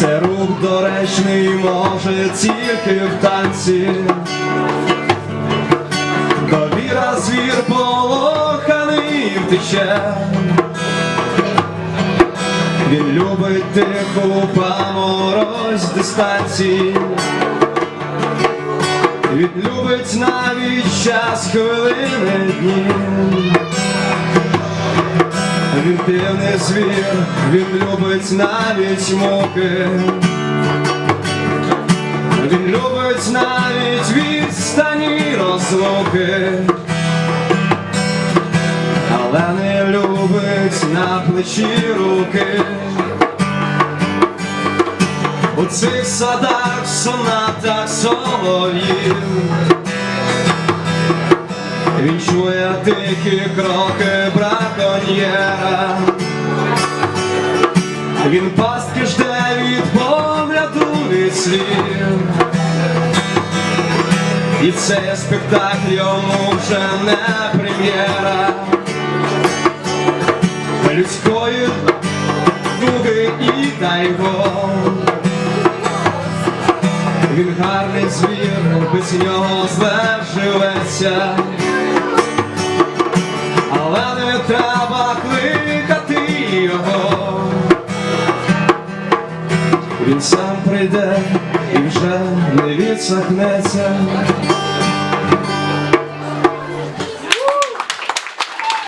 Це рух доречний може тільки в танці. Довіра звір полоханий втече. Він любить тиху поморозь дистанції. Він любить навіть час хвилини дні. Він дивний звір, він любить навіть муки. Він любить навіть відстані розлуки, але не любить на плечі руки. У цих садах, сонатах солов'їв він чує тихі кроки браконьєра. Він пастки жде від погляду від слів. І цей спектакль йому вже не прем'єра. Людської дуги і тайго. Він гарний звір, без нього зле живеться. Він сам прийде і вже не відсахнеться.